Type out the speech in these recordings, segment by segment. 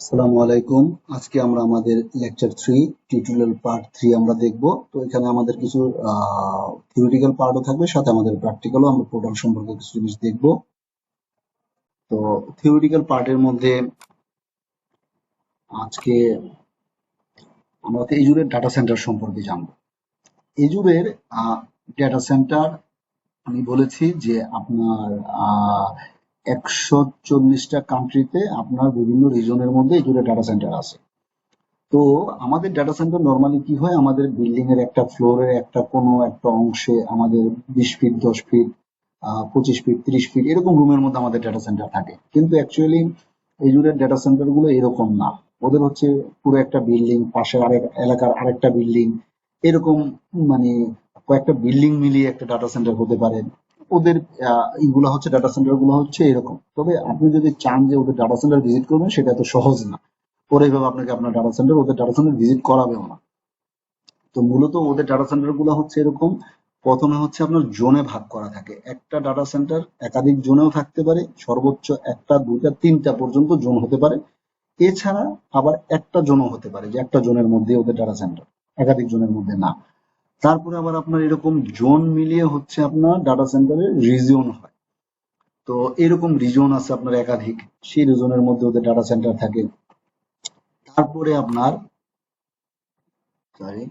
আসসালামু আলাইকুম। আজকে আমরা আমাদের lecture three tutorial part three আমরা দেখব। তো এখানে আমাদের কিছু থিওরিটিক্যাল পার্টও থাকবে, সাথে আমাদের প্র্যাকটিক্যালও আমরা পোর্টাল সম্পর্কে কিছু জিনিস দেখব। তো থিওরিটিক্যাল পার্টের মধ্যে আজকে আমরা এজুরের ডাটা সেন্টার সম্পর্কে জানব। এজুরের ডাটা সেন্টার আমি বলেছি যে আপনার একশো চল্লিশটা কান্ট্রিতে আপনার বিভিন্ন রিজনের মধ্যে এজুরে ডাটা সেন্টার আছে। তো আমাদের ডাটা সেন্টার নর্মালি কি হয়? আমাদের বিল্ডিং এর একটা ফ্লোরের একটা কোনো একটা অংশে আমাদের বিশ ফিট দশ ফিট পঁচিশ ফিট ত্রিশ ফিট এরকম রুমের মধ্যে আমাদের ডাটা সেন্টার থাকে। কিন্তু অ্যাকচুয়ালি এই জুড়ে ডাটা সেন্টারগুলো এরকম না। ওদের হচ্ছে পুরো একটা বিল্ডিং পাশের আরেক এলাকার আরেকটা বিল্ডিং এরকম মানে কয়েকটা বিল্ডিং মিলিয়ে একটা ডাটা সেন্টার হতে পারে। ওদের এইগুলো হচ্ছে ডাটা সেন্টারগুলো হচ্ছে এরকম। তবে আপনি যদি চান যে ওদের ডাটা সেন্টার ভিজিট করবেন, সেটা এত সহজ না। ওরা এইভাবে আপনাকে আপনার ডাটা সেন্টার ওদের ডাটা সেন্টার ভিজিট করাবেও না। তো মূলত ওদের ডাটা সেন্টারগুলো হচ্ছে এরকম। প্রথমে হচ্ছে আপনার জোনে ভাগ করা থাকে। একটা ডাটা সেন্টার একাধিক জোনেও থাকতে পারে, সর্বোচ্চ একটা, দুইটা, তিনটা পর্যন্ত জোন হতে পারে। এছাড়া আবার একটা জোনও হতে পারে, যে একটা জোনের মধ্যে ওদের ডাটা সেন্টার একাধিক জোনের মধ্যে না। তারপরে আবার আপনার এরকম জোন মিলিয়ে হচ্ছে আপনার ডাটা সেন্টারের রিজিয়ন হয়। তো এরকম রিজন আছে আপনার একাধিক, সেই রিজনের মধ্যে ওদের ডাটা সেন্টার থাকে। তারপরে আপনার সরি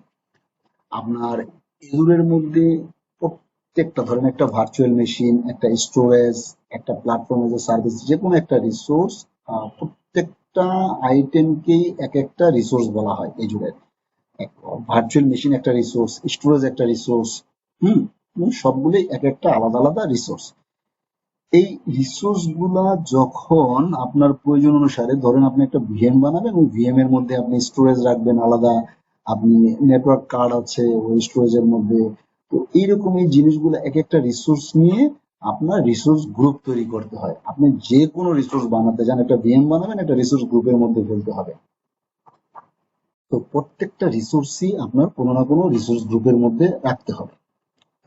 আপনার এগুলোর মধ্যে প্রত্যেকটা ধরেন একটা ভার্চুয়াল মেশিন একটা স্টোরেজ একটা প্ল্যাটফর্ম এজ সার্ভিস যে কোনো একটা রিসোর্স প্রত্যেকটা আইটেমকেই এক একটা রিসোর্স বলা হয় এজুরের ভার্চুয়াল মেশিন একটা রিসোর্স স্টোরেজ একটা রিসোর্স হুম? সবগুলোই এক একটা আলাদা আলাদা রিসোর্স এই রিসোর্সগুলা যখন আপনার প্রয়োজন অনুসারে, ধরেন আপনি একটা ভিএম বানাবেন, ওই ভিএম এর মধ্যে আপনি স্টোরেজ রাখবেন আলাদা, আপনি নেটওয়ার্ক কার্ড আছে ওই স্টোরেজের মধ্যে। তো এইরকম এই জিনিসগুলো এক একটা রিসোর্স নিয়ে আপনার রিসোর্স গ্রুপ তৈরি করতে হয়। আপনি যে কোনো রিসোর্স বানাতে যান একটা ভিএম বানাবেন, একটা রিসোর্স গ্রুপের মধ্যে ফেলতে হবে। তো প্রত্যেকটা রিসোর্সই আপনার কোনো না কোনো রিসোর্স গ্রুপের মধ্যে রাখতে হবে।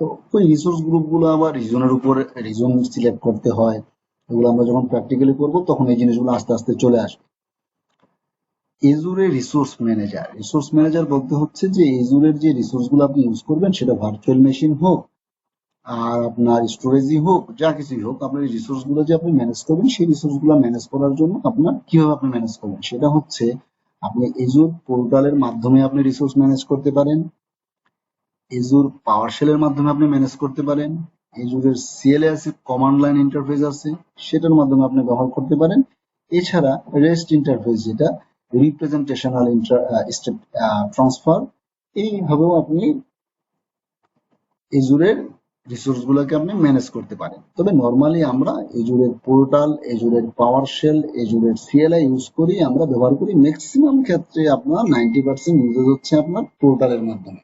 তো ওই রিসোর্স গ্রুপগুলো আবার রিজনের উপর রিজন সিলেক্ট করতে হয়। এগুলো আমরা যখন প্র্যাকটিক্যালি করব, তখন এই জিনিসগুলো আস্তে আস্তে চলে আসবে। Azure resource manager resource manager বলতে হচ্ছে যে এজুরের যে রিসোর্সগুলো আপনি ইউজ করবেন, সেটা ভার্চুয়াল মেশিন হোক, আর আপনার স্টোরেজই হোক, যা কিছুই হোক, আপনার এই রিসোর্সগুলো যে আপনি ম্যানেজ করবেন, সেই রিসোর্সগুলো ম্যানেজ করার জন্য আপনার কীভাবে আপনি ম্যানেজ করবেন? সেটা হচ্ছে আপনি এজুর পোর্টালের মাধ্যমে আপনি রিসোর্স ম্যানেজ করতে পারেন। এজুর পাওয়ারশেলের মাধ্যমে আপনি ম্যানেজ করতে পারেন। এজুরের সিএলএ আছে কমান্ড লাইন ইন্টারফেস আছে, সেটার মাধ্যমে আপনি ব্যবহার করতে পারেন। এছাড়া রেস্ট ইন্টারফেস যেটা রিপ্রেজেন্টেশনাল ট্রান্সফার এইভাবেও আপনি এজুরের রিসোর্স গুলোকে আপনি ম্যানেজ করতে পারেন। তবে নর্মালি আমরা এজুরের পোর্টাল এজুরের পাওয়ার শেল এজুরের সিএলআই ইউজ করি, আমরা ব্যবহার করি ম্যাক্সিমাম ক্ষেত্রে আপনার নাইনটি পার্সেন্ট ইউজেজ হচ্ছে আপনার পোর্টালের মাধ্যমে।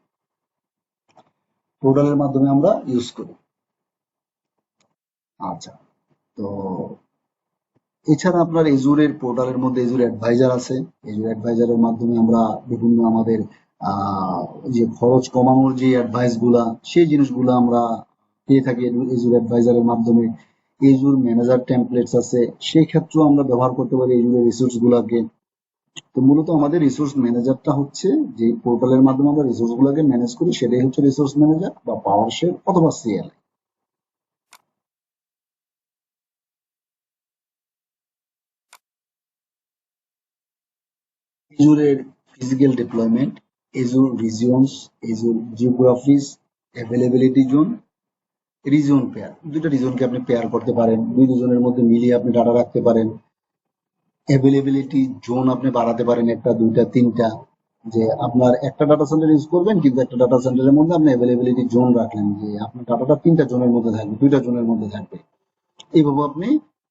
পোর্টালের মাধ্যমে আমরা ইউজ করি। আচ্ছা তো এছাড়া আপনার এজুরের পোর্টালের মধ্যে এজুর অ্যাডভাইজার আছে। এজুর অ্যাডভাইজারের মাধ্যমে আমরা বিভিন্ন আমাদের যে খরচ কমানোর যে অ্যাডভাইসগুলা, সেই জিনিসগুলো আমরা পেয়ে থাকি এজুর অ্যাডভাইজারের মাধ্যমে। এজুর ম্যানেজার টেমপ্লেটস আছে, সেই ক্ষেত্রেও আমরা ব্যবহার করতে পারি এজুরের রিসোর্স গুলাকে। তো মূলত আমাদের রিসোর্স ম্যানেজারটা হচ্ছে যে পোর্টালের মাধ্যমে আমরা রিসোর্স গুলোকে ম্যানেজ করি, সেটাই হচ্ছে রিসোর্স ম্যানেজার বা পাওয়ার শেল অথবা C L এজুরের physical deployment Azure regions Azure geographies availability zone region pair দুইটা রিজনকে আপনি পেয়ার করতে পারেন, দুই রিজনের মধ্যে মিলিয়ে আপনি ডাটা রাখতে পারেন। অ্যাভেলেবিলিটি জোন আপনি বাড়াতে পারেন একটা, দুইটা, তিনটা, যে আপনার একটা ডাটা সেন্টার ইউজ করবেন, কিন্তু একটা ডাটা সেন্টারের মধ্যে আপনি অ্যাভেলেবিলিটি জোন রাখলেন, যে আপনার ডাটাটা তিনটা জোনের মধ্যে থাকবে, দুইটা জোনের মধ্যে থাকবে। এইভাবে আপনি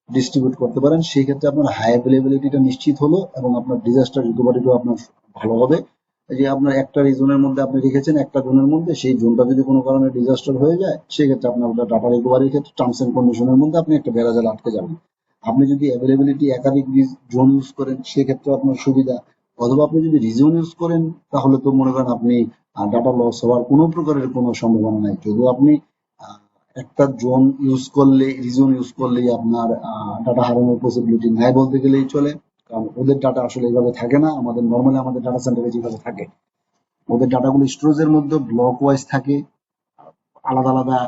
ডিস্ট্রিবিউট করতে পারেন। সেই ক্ষেত্রে আপনার হাই অ্যাভেলেবিলিটিটা নিশ্চিত হলো এবং আপনার ডিজাস্টার রিকভারিটাও আপনার ভালো হবে। যে আপনার একটা রিজনের মধ্যে আপনি রেখেছেন, একটা জোনের মধ্যে, সেই জোনটা যদি কোনো কারণে ডিজাস্টার হয়ে যায়, সেক্ষেত্রে আপনার ওটা ডাটা রিকভারির ক্ষেত্রে টার্মস এন্ড কন্ডিশনের মধ্যে আপনি একটা বেড়াজাল আটকে যাবেন। আপনি যদি অ্যাভেলেবিলিটি একাধিক জোন ইউজ করেন, সেক্ষেত্রে আপনার সুবিধা। অথবা আপনি যদি রিজন ইউজ করেন, তাহলে তো মনে করেন আপনি ডাটা লস হওয়ার কোনো প্রকারের কোনো সম্ভাবনা নাই। যদিও আপনি একটা জোন ইউজ করলে রিজন ইউজ করলেই আপনার ডাটা হারানোর পসিবিলিটি নাই বলতে গেলেই চলে। কারণ ওদের ডাটা আসলে এইভাবে থাকে না। আমাদের নর্মালি আমাদের ডাটা সেন্টারে যেভাবে থাকে, ওদের ডাটাগুলো স্টোরেজের মধ্যে ব্লক ওয়াইজ থাকে, আলাদা আলাদা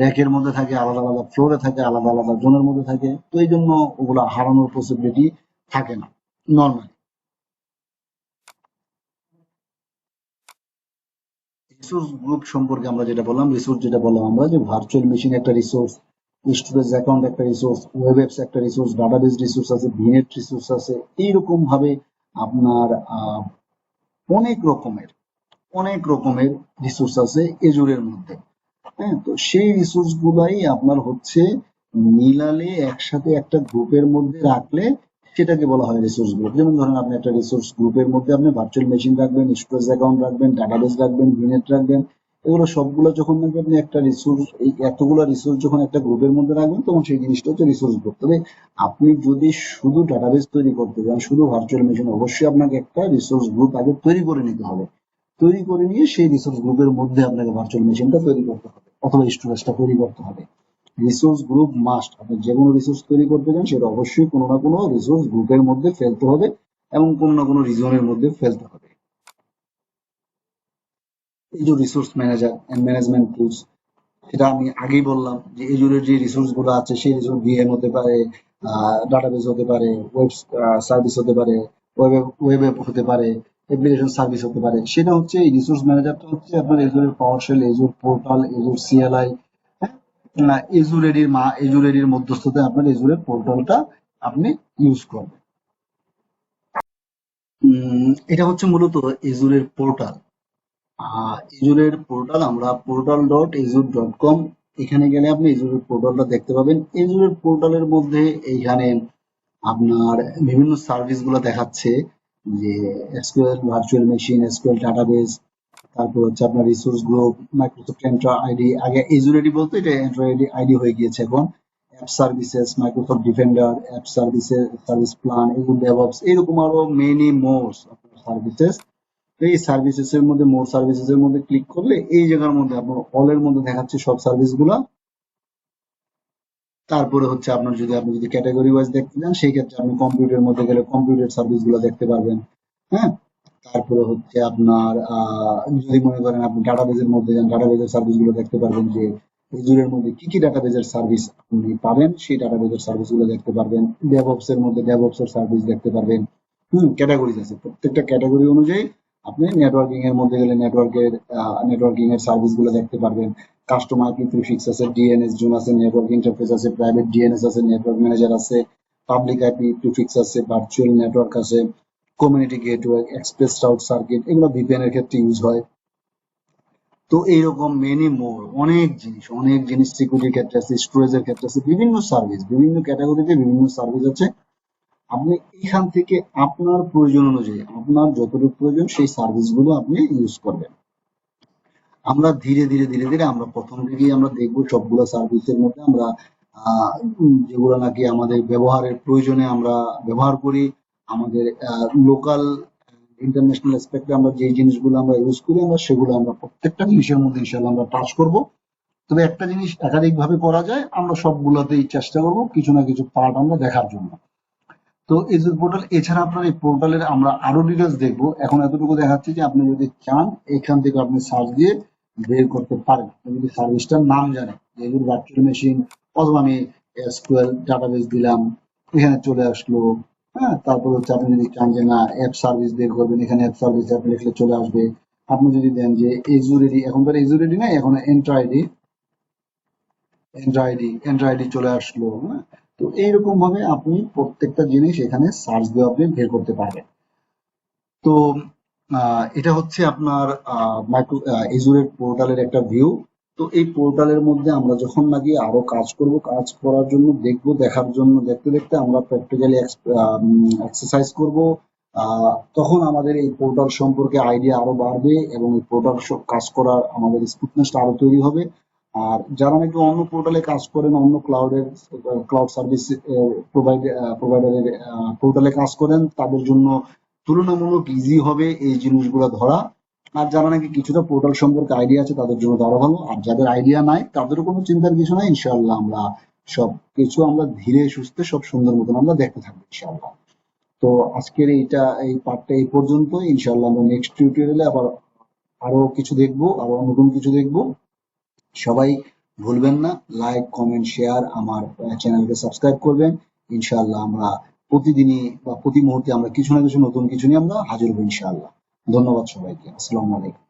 র্যাকের মধ্যে থাকে, আলাদা আলাদা ফ্লোরে থাকে, আলাদা আলাদা জোনের মধ্যে থাকে। তো এই জন্য ওগুলো হারানোর পসিবিলিটি থাকে না। নর্মালি রিসোর্স গ্রুপ সম্পর্কে আমরা যেটা বললাম রিসোর্স যেটা বললাম আমরা যে ভার্চুয়াল মেশিন একটা রিসোর্স স্টোরেজ অ্যাকাউন্ট একটা রিসোর্স ওয়েব অ্যাপস একটা রিসোর্স ডাটাবেস রিসোর্স আছে ভিনেট রিসোর্স আছে, এইরকম ভাবে আপনার অনেক রকমের অনেক রকমের রিসোর্স আছে এজুরের মধ্যে। হ্যাঁ তো সেই রিসোর্স গুলাই আপনার হচ্ছে মিলালে একসাথে একটা গ্রুপের মধ্যে রাখলে সেটাকে বলা হয় রিসোর্স গ্রুপ যেমন ধরেন আপনি একটা রিসোর্স গ্রুপের মধ্যে আপনি ভার্চুয়াল মেশিন রাখবেন স্টোরেজ অ্যাকাউন্ট রাখবেন ডাটাবেস রাখবেন ভিনেট রাখবেন এগুলো সবগুলো যখন নাকি আপনি একটা রিসোর্স এই এতগুলো রিসোর্স যখন একটা গ্রুপের মধ্যে রাখবেন, তখন সেই জিনিসটা হচ্ছে রিসোর্স গ্রুপ তবে আপনি যদি শুধু ডাটাবেস তৈরি করতে চান, শুধু ভার্চুয়াল মেশিন অবশ্যই আপনাকে একটা রিসোর্স গ্রুপ আগে তৈরি করে নিতে হবে। তৈরি করে নিয়ে সেই রিসোর্স গ্রুপের মধ্যে আপনাকে ভার্চুয়াল মেশিনটা তৈরি করতে হবে, অথবা স্টোরেজটা তৈরি করতে হবে। রিসোর্স গ্রুপ মাস্ট আপনি যে কোনো রিসোর্স তৈরি করতে চান, সেটা অবশ্যই কোনো না কোনো রিসোর্স গ্রুপের মধ্যে ফেলতে হবে এবং কোনো না কোনো রিজনের মধ্যে ফেলতে হবে। যে resource manager and management tools সেটা আমি আগেই বললাম যে এজুরের যে রিসোর্সগুলো আছে, সেই রিসোর্স ভিএম হতে পারে ডাটাবেস হতে পারে ওয়েব সার্ভিস হতে পারে ওয়েব ওয়েব হতে পারে অ্যাপ্লিকেশন সার্ভিস হতে পারে। সেটা হচ্ছে এই রিসোর্স ম্যানেজারটা হচ্ছে আপনার এজুরের PowerShell Azure portal Azure CLI এজুরেডির মা এজুরেডির মধ্যস্থতায় আপনার এজুরের পোর্টালটা আপনি ইউজ করবেন। এটা হচ্ছে মূলত এজুরের পোর্টাল এজুরের পোর্টাল আমরা portal dot Azure dot com এখানে গেলে আপনি এজুরের পোর্টালটা দেখতে পাবেন। এজুরের পোর্টালের মধ্যে এইখানে আপনার বিভিন্ন সার্ভিসগুলো দেখাচ্ছে, যে SQL virtual machine SQL database তারপর হচ্ছে আপনার resource group Microsoft Entra ID আগে এজুরেডি বলতো, এটা এন্ট্রা আইডি আইডি হয়ে গিয়েছে এখন। App services Microsoft Defender app services service plan এগুলো ডেভঅপস এরকম আরও মেনি মোর সার্ভিসেস এই সার্ভিসেস এর মধ্যে, মোর সার্ভিসেস এর মধ্যে ক্লিক করলে এই জায়গার মধ্যে আপনার অল এর মধ্যে দেখাচ্ছে সব সার্ভিসগুলা তারপরে হচ্ছে আপনার যদি, আপনি যদি ক্যাটাগরি ওয়াইজ দেখতে চান সেই ক্ষেত্রে আপনি কম্পিউটারের মধ্যে গেলে কম্পিউটার সার্ভিসগুলো দেখতে পারবেন। হ্যাঁ? তারপরে হচ্ছে আপনার যদি মনে করেন আপনি ডাটাবেজের মধ্যে যান ডাটাবেজের সার্ভিসগুলো দেখতে পারবেন যে এজুরের মধ্যে কি কি ডাটাবেজের সার্ভিস আপনি পাবেন, সেই ডাটাবেজের সার্ভিসগুলো দেখতে পারবেন। ডেভঅপস এর মধ্যে ডেভঅপস এর সার্ভিস দেখতে পারবেন। হুম ক্যাটাগরিজ আছে। প্রত্যেকটা ক্যাটাগরি অনুযায়ী আপনি নেটওয়ার্কিং এর মধ্যে গেলে নেটওয়ার্কের নেটওয়ার্কিং এর সার্ভিসগুলো দেখতে পারবেন। কাস্টমার আইপি প্রিফিক্স আছে ডিএনএস জোন আছে নেটওয়ার্ক ইন্টারফেস আছে প্রাইভেট ডিএনএস আছে নেটওয়ার্ক ম্যানেজার আছে পাবলিক আইপি প্রিফিক্স আছে ভার্চুয়াল নেটওয়ার্ক আছে community gateway express route circuit এগুলো ভিপিএন এর ক্ষেত্রে ইউজ হয়। তো এইরকম মেনি মোর অনেক জিনিস অনেক জিনিস সিকিউরিটির ক্ষেত্রে আছে স্টোরেজের ক্ষেত্রে আছে, বিভিন্ন সার্ভিস বিভিন্ন ক্যাটাগরিতে বিভিন্ন সার্ভিস আছে। আপনি এখান থেকে আপনার প্রয়োজন অনুযায়ী, আপনার যতটুকু প্রয়োজন সেই সার্ভিসগুলো আপনি ইউজ করবেন। আমরা ধীরে ধীরে ধীরে ধীরে আমরা প্রথম থেকেই আমরা দেখব সবগুলো সার্ভিসের মধ্যে আমরা যেগুলো নাকি আমাদের ব্যবহারের প্রয়োজনে আমরা ব্যবহার করি, আমাদের লোকাল ইন্টারন্যাশনাল এসপেক্টে আমরা যে জিনিসগুলো আমরা ইউজ করি, আমরা সেগুলো আমরা প্রত্যেকটা জিনিসের মধ্যে ইনশাল্লাহ আমরা টাচ করব। তবে একটা জিনিস একাধিক ভাবে করা যায়, আমরা সবগুলোতেই চেষ্টা করব কিছু না কিছু পার্ট আমরা দেখার জন্য। তো এজুর পোর্টাল এছাড়া আপনার এই পোর্টালের আমরা আরও ডিটেলস দেখব। এখন এতটুকু দেখাচ্ছি যে আপনি যদি চান, এখান থেকে আপনি সার্চ দিয়ে বের করতে পারেন। আপনি যদি সার্ভিসটার নাম জানেন এগুলো ভার্চুয়াল মেশিন অথবা আমি এসকিউএল ডাটাবেস দিলাম, এখানে চলে আসলো হ্যাঁ তারপর হচ্ছে আপনি যদি চান যে না অ্যাপ সার্ভিস বের করবেন, এখানে অ্যাপ সার্ভিস আপনি লিখলে চলে আসবে। আপনি যদি দেন যে এজুরেডি এখন তো এজুরেডি না, এখন এন্ট্রাইডি এন্ড্রয়েডি এন্ড্রয়েডি চলে আসলো হ্যাঁ। তো এইরকম ভাবে আপনি প্রত্যেকটা জিনিস এখানে সার্চ দিয়ে আপনি বের করতে পারবেন। তো এটা হচ্ছে আপনার মাইক্রো এজুরের পোর্টালের একটা ভিউ তো এই পোর্টালের মধ্যে আমরা যখন নাকি আরও কাজ করব, কাজ করার জন্য দেখব, দেখার জন্য দেখতে দেখতে আমরা প্র্যাকটিক্যালি এক্সারসাইজ করব। তখন আমাদের এই পোর্টাল সম্পর্কে আইডিয়া আরও বাড়বে এবং এই পোর্টাল কাজ করার আমাদের স্মুথনেসটা আরও তৈরি হবে। আর যারা নাকি অন্য পোর্টালে কাজ করেন, অন্য ক্লাউডের ক্লাউড সার্ভিস প্রোভাইডারের পোর্টালে কাজ করেন, তাদের জন্য তুলনামূলক ইজি হবে এই জিনিসগুলো ধরা। আর যারা নাকি কিছুটা পোর্টাল সম্পর্কে আইডিয়া আছে, তাদের জন্য আরও ভালো। আর যাদের আইডিয়া নাই, তাদেরও কোনো চিন্তার কিছু নাই। ইনশাল্লাহ আমরা সব কিছু আমরা ধীরে সুস্থে, সব সুন্দর মতন আমরা দেখতে থাকব ইনশাল্লাহ তো আজকের এইটা, এই পার্টটা এই পর্যন্ত ইনশাল্লাহ আমরা নেক্সট টিউটোরিয়ালে আবার আরও কিছু দেখব, আবার নতুন কিছু দেখব। সবাই ভুলবেন না লাইক কমেন্ট শেয়ার আমার চ্যানেলকে সাবস্ক্রাইব করবেন। ইনশাআল্লাহ আমরা প্রতিদিনই বা প্রতি মুহূর্তে আমরা কিছু না কিছু নতুন কিছু নিয়ে আমরা হাজির হব ইনশাআল্লাহ। ধন্যবাদ সবাইকে। আসসালামু আলাইকুম।